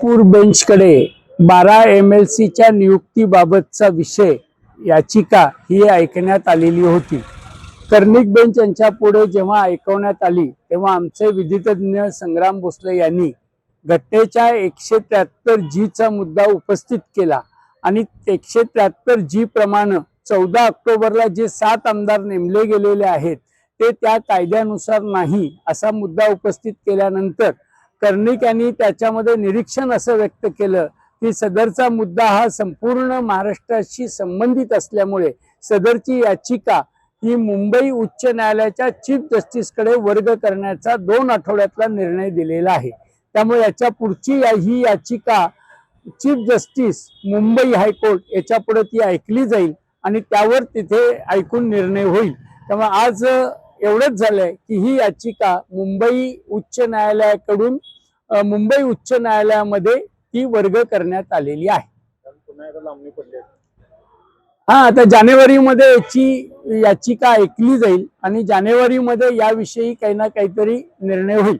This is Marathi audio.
नागपूर बेंचकडे बारा एम एल सीच्या नियुक्तीबाबतचा विषय याचिका ही ऐकण्यात आलेली होती. कर्णिक बेंच यांच्या पुढे जेव्हा ऐकवण्यात आली तेव्हा आमचे विधितज्ञ संग्राम भोसले यांनी घटनेच्या एकशे त्र्याहत्तर जीचा मुद्दा उपस्थित केला आणि एकशे त्र्याहत्तर जी प्रमाणे चौदा ऑक्टोबरला जे सात आमदार नेमले गेलेले आहेत ते त्या कायद्यानुसार नाही असा मुद्दा उपस्थित केल्यानंतर कर्णिक यांनी त्याच्यामध्ये निरीक्षण असं व्यक्त केलं की सदरचा मुद्दा हा संपूर्ण महाराष्ट्राशी संबंधित असल्यामुळे सदरची याचिका ही मुंबई उच्च न्यायालयाच्या चीफ जस्टिसकडे वर्ग करण्याचा दोन आठवड्यातला निर्णय दिलेला आहे. त्यामुळे याच्या पुढची या- ही याचिका चीफ जस्टिस मुंबई हायकोर्ट याच्यापुढे ती ऐकली जाईल आणि त्यावर तिथे ऐकून निर्णय होईल. त्यामुळे आज एवढंच झालंय की ही याचिका मुंबई उच्च न्यायालयाकडून मुंबई उच्च न्यायालयामध्ये ती वर्ग करण्यात आलेली आहे. हा आता जानेवारीमध्ये याची याचिका ऐकली जाईल आणि जानेवारीमध्ये याविषयी काही ना काहीतरी निर्णय होईल.